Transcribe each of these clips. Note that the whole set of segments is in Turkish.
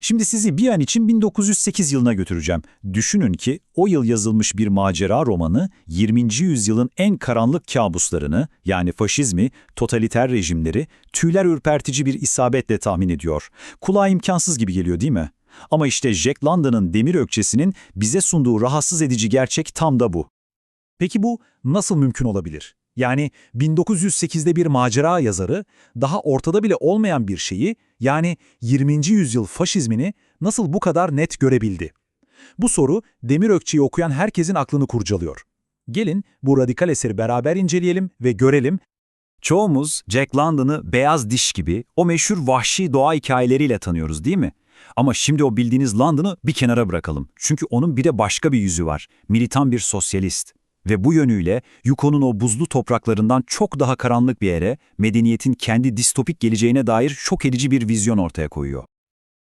Şimdi sizi bir an için 1908 yılına götüreceğim. Düşünün ki o yıl yazılmış bir macera romanı 20. yüzyılın en karanlık kabuslarını yani faşizmi, totaliter rejimleri tüyler ürpertici bir isabetle tahmin ediyor. Kulağa imkansız gibi geliyor değil mi? Ama işte Jack London'ın demir ökçesinin bize sunduğu rahatsız edici gerçek tam da bu. Peki bu nasıl mümkün olabilir? Yani 1908'de bir macera yazarı daha ortada bile olmayan bir şeyi yani 20. yüzyıl faşizmini nasıl bu kadar net görebildi? Bu soru Demir Ökçe'yi okuyan herkesin aklını kurcalıyor. Gelin bu radikal eseri beraber inceleyelim ve görelim Çoğumuz Jack London'ı beyaz diş gibi o meşhur vahşi doğa hikayeleriyle tanıyoruz değil mi? Ama şimdi o bildiğiniz London'ı bir kenara bırakalım. Çünkü onun bir de başka bir yüzü var. Militan bir sosyalist. Ve bu yönüyle Yukon'un o buzlu topraklarından çok daha karanlık bir yere, medeniyetin kendi distopik geleceğine dair şok edici bir vizyon ortaya koyuyor.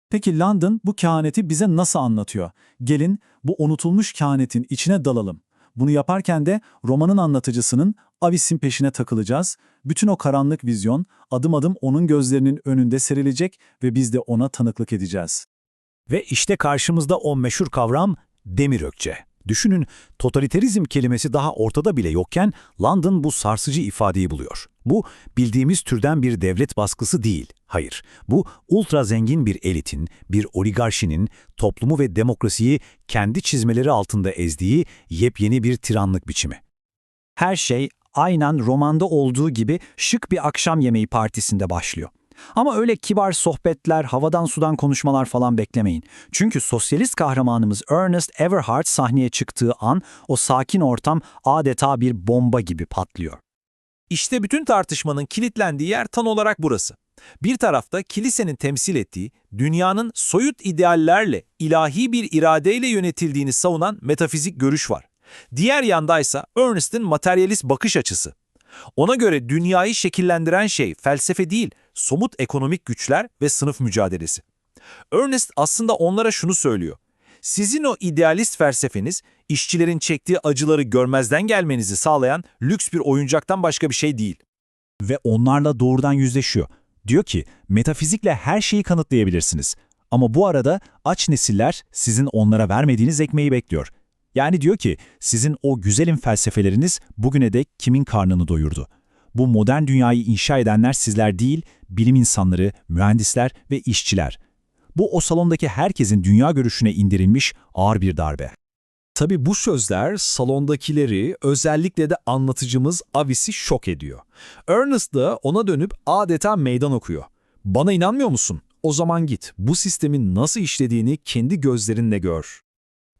Peki London bu kehaneti bize nasıl anlatıyor? Gelin bu unutulmuş kehanetin içine dalalım. Bunu yaparken de romanın anlatıcısının Avis'in peşine takılacağız. Bütün o karanlık vizyon adım adım onun gözlerinin önünde serilecek ve biz de ona tanıklık edeceğiz. Ve işte karşımızda o meşhur kavram demir ökçe. Düşünün, totaliterizm kelimesi daha ortada bile yokken London bu sarsıcı ifadeyi buluyor. Bu bildiğimiz türden bir devlet baskısı değil. Hayır, bu ultra zengin bir elitin, bir oligarşinin toplumu ve demokrasiyi kendi çizmeleri altında ezdiği yepyeni bir tiranlık biçimi. Her şey aynen romanda olduğu gibi şık bir akşam yemeği partisinde başlıyor. Ama öyle kibar sohbetler, havadan sudan konuşmalar falan beklemeyin. Çünkü sosyalist kahramanımız Ernest Everhart sahneye çıktığı an o sakin ortam adeta bir bomba gibi patlıyor. İşte bütün tartışmanın kilitlendiği yer tam olarak burası. Bir tarafta kilisenin temsil ettiği, dünyanın soyut ideallerle, ilahi bir iradeyle yönetildiğini savunan metafizik görüş var. Diğer yandaysa Ernest'in materyalist bakış açısı. Ona göre dünyayı şekillendiren şey felsefe değil, somut ekonomik güçler ve sınıf mücadelesi. Ernest aslında onlara şunu söylüyor. Sizin o idealist felsefeniz, işçilerin çektiği acıları görmezden gelmenizi sağlayan lüks bir oyuncaktan başka bir şey değil. Ve onlarla doğrudan yüzleşiyor. Diyor ki metafizikle her şeyi kanıtlayabilirsiniz. Ama bu arada aç nesiller sizin onlara vermediğiniz ekmeği bekliyor. Yani diyor ki sizin o güzelim felsefeleriniz bugüne dek kimin karnını doyurdu? Bu modern dünyayı inşa edenler sizler değil, bilim insanları, mühendisler ve işçiler. Bu o salondaki herkesin dünya görüşüne indirilmiş ağır bir darbe. Tabi bu sözler salondakileri özellikle de anlatıcımız Avis'i şok ediyor. Ernest da ona dönüp adeta meydan okuyor. Bana inanmıyor musun? O zaman git bu sistemin nasıl işlediğini kendi gözlerinle gör.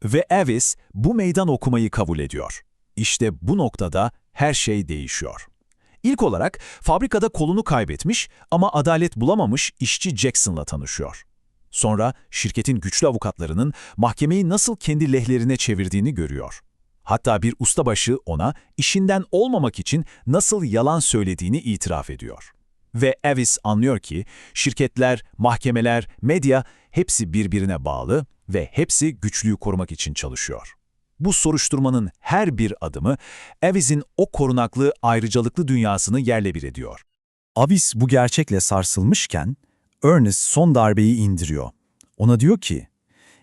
Ve Avis bu meydan okumayı kabul ediyor. İşte bu noktada her şey değişiyor. İlk olarak fabrikada kolunu kaybetmiş ama adalet bulamamış işçi Jackson'la tanışıyor. Sonra şirketin güçlü avukatlarının mahkemeyi nasıl kendi lehlerine çevirdiğini görüyor. Hatta bir ustabaşı ona işinden olmamak için nasıl yalan söylediğini itiraf ediyor. Ve Avis anlıyor ki şirketler, mahkemeler, medya hepsi birbirine bağlı ve hepsi güçlüyü korumak için çalışıyor. Bu soruşturmanın her bir adımı Avis'in o korunaklı, ayrıcalıklı dünyasını yerle bir ediyor. Avis bu gerçekle sarsılmışken Ernest son darbeyi indiriyor. Ona diyor ki,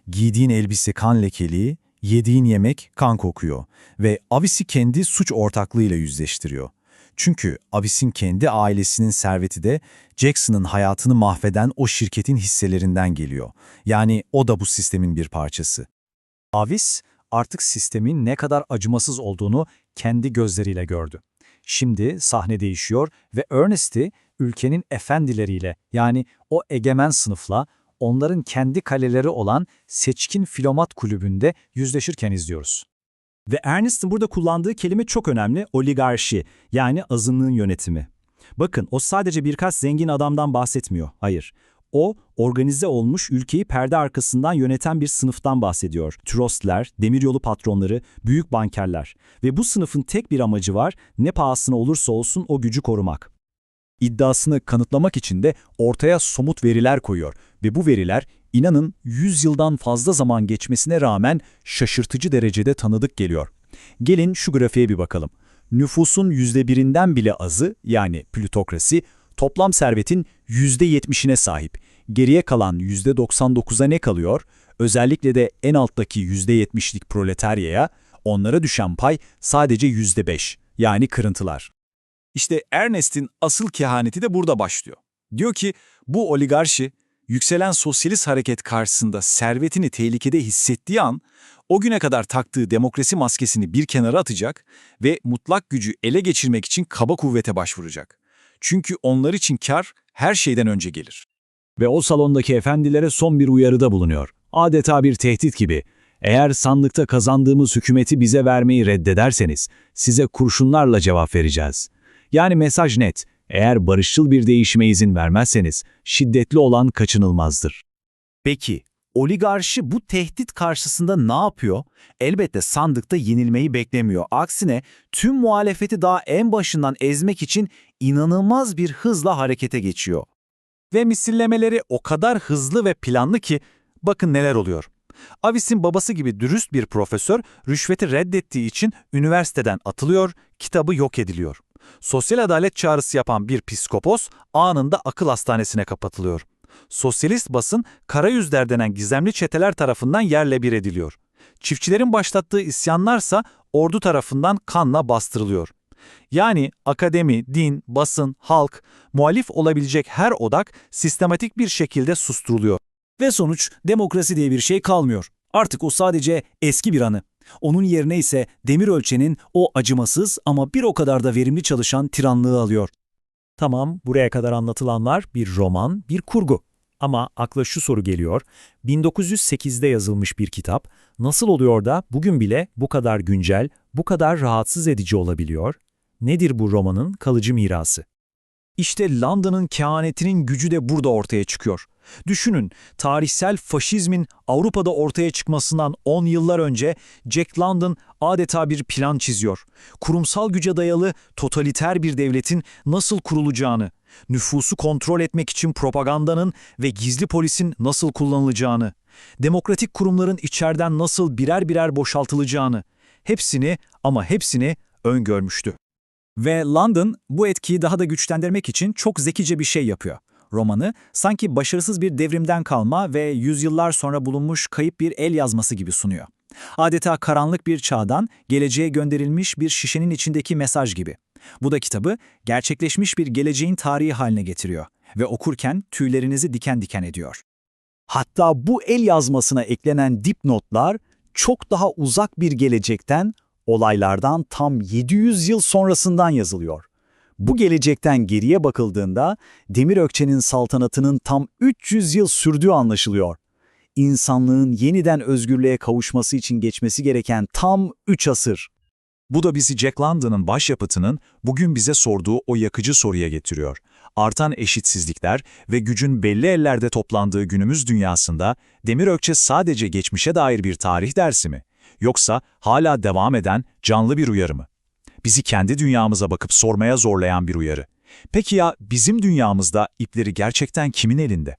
giydiğin elbise kan lekeli, yediğin yemek kan kokuyor ve Avis'i kendi suç ortaklığıyla yüzleştiriyor. Çünkü Avis'in kendi ailesinin serveti de Jackson'ın hayatını mahveden o şirketin hisselerinden geliyor. Yani o da bu sistemin bir parçası. Avis artık sistemin ne kadar acımasız olduğunu kendi gözleriyle gördü. Şimdi sahne değişiyor ve Ernest'i ülkenin efendileriyle yani o egemen sınıfla onların kendi kaleleri olan Seçkin Filomat Kulübü'nde yüzleşirken izliyoruz. Ve Ernest'in burada kullandığı kelime çok önemli, oligarşi yani azınlığın yönetimi. Bakın o sadece birkaç zengin adamdan bahsetmiyor, hayır. O, organize olmuş ülkeyi perde arkasından yöneten bir sınıftan bahsediyor. Trostler, demiryolu patronları, büyük bankerler. Ve bu sınıfın tek bir amacı var, ne pahasına olursa olsun o gücü korumak. İddiasını kanıtlamak için de ortaya somut veriler koyuyor ve bu veriler inanın 100 yıldan fazla zaman geçmesine rağmen şaşırtıcı derecede tanıdık geliyor. Gelin şu grafiğe bir bakalım. Nüfusun %1'inden bile azı yani plütokrasi toplam servetin %70'ine sahip. Geriye kalan %99'a ne kalıyor? Özellikle de en alttaki %70'lik proletaryaya onlara düşen pay sadece %5 yani kırıntılar. İşte Ernest'in asıl kehaneti de burada başlıyor. Diyor ki bu oligarşi yükselen sosyalist hareket karşısında servetini tehlikede hissettiği an o güne kadar taktığı demokrasi maskesini bir kenara atacak ve mutlak gücü ele geçirmek için kaba kuvvete başvuracak. Çünkü onlar için kar her şeyden önce gelir. Ve o salondaki efendilere son bir uyarıda bulunuyor. Adeta bir tehdit gibi. Eğer sandıkta kazandığımız hükümeti bize vermeyi reddederseniz size kurşunlarla cevap vereceğiz. Yani mesaj net. Eğer barışçıl bir değişime izin vermezseniz şiddetli olan kaçınılmazdır. Peki, oligarşi bu tehdit karşısında ne yapıyor? Elbette sandıkta yenilmeyi beklemiyor. Aksine tüm muhalefeti daha en başından ezmek için inanılmaz bir hızla harekete geçiyor. Ve misillemeleri o kadar hızlı ve planlı ki bakın neler oluyor. Avis'in babası gibi dürüst bir profesör rüşveti reddettiği için üniversiteden atılıyor, kitabı yok ediliyor. Sosyal adalet çağrısı yapan bir psikopos anında akıl hastanesine kapatılıyor. Sosyalist basın Karayüzler denen gizemli çeteler tarafından yerle bir ediliyor. Çiftçilerin başlattığı isyanlarsa ordu tarafından kanla bastırılıyor. Yani akademi, din, basın, halk, muhalif olabilecek her odak sistematik bir şekilde susturuluyor. Ve sonuç demokrasi diye bir şey kalmıyor. Artık o sadece eski bir anı. Onun yerine ise Demirölçen'in o acımasız ama bir o kadar da verimli çalışan tiranlığı alıyor. Tamam, buraya kadar anlatılanlar bir roman, bir kurgu. Ama akla şu soru geliyor, 1908'de yazılmış bir kitap nasıl oluyor da bugün bile bu kadar güncel, bu kadar rahatsız edici olabiliyor? Nedir bu romanın kalıcı mirası? İşte London'ın kehanetinin gücü de burada ortaya çıkıyor. Düşünün, tarihsel faşizmin Avrupa'da ortaya çıkmasından 10 yıllar önce Jack London adeta bir plan çiziyor. Kurumsal güce dayalı totaliter bir devletin nasıl kurulacağını, nüfusu kontrol etmek için propagandanın ve gizli polisin nasıl kullanılacağını, demokratik kurumların içeriden nasıl birer birer boşaltılacağını, hepsini ama hepsini öngörmüştü. Ve London bu etkiyi daha da güçlendirmek için çok zekice bir şey yapıyor. Romanı sanki başarısız bir devrimden kalma ve yüzyıllar sonra bulunmuş kayıp bir el yazması gibi sunuyor. Adeta karanlık bir çağdan geleceğe gönderilmiş bir şişenin içindeki mesaj gibi. Bu da kitabı gerçekleşmiş bir geleceğin tarihi haline getiriyor ve okurken tüylerinizi diken diken ediyor. Hatta bu el yazmasına eklenen dipnotlar çok daha uzak bir gelecekten, olaylardan tam 700 yıl sonrasından yazılıyor. Bu gelecekten geriye bakıldığında Demirökçe'nin saltanatının tam 300 yıl sürdüğü anlaşılıyor. İnsanlığın yeniden özgürlüğe kavuşması için geçmesi gereken tam 3 asır. Bu da bizi Jack London'ın başyapıtının bugün bize sorduğu o yakıcı soruya getiriyor. Artan eşitsizlikler ve gücün belli ellerde toplandığı günümüz dünyasında Demirökçe sadece geçmişe dair bir tarih dersi mi? Yoksa hala devam eden canlı bir uyarı mı? Bizi kendi dünyamıza bakıp sormaya zorlayan bir uyarı. Peki ya bizim dünyamızda ipleri gerçekten kimin elinde?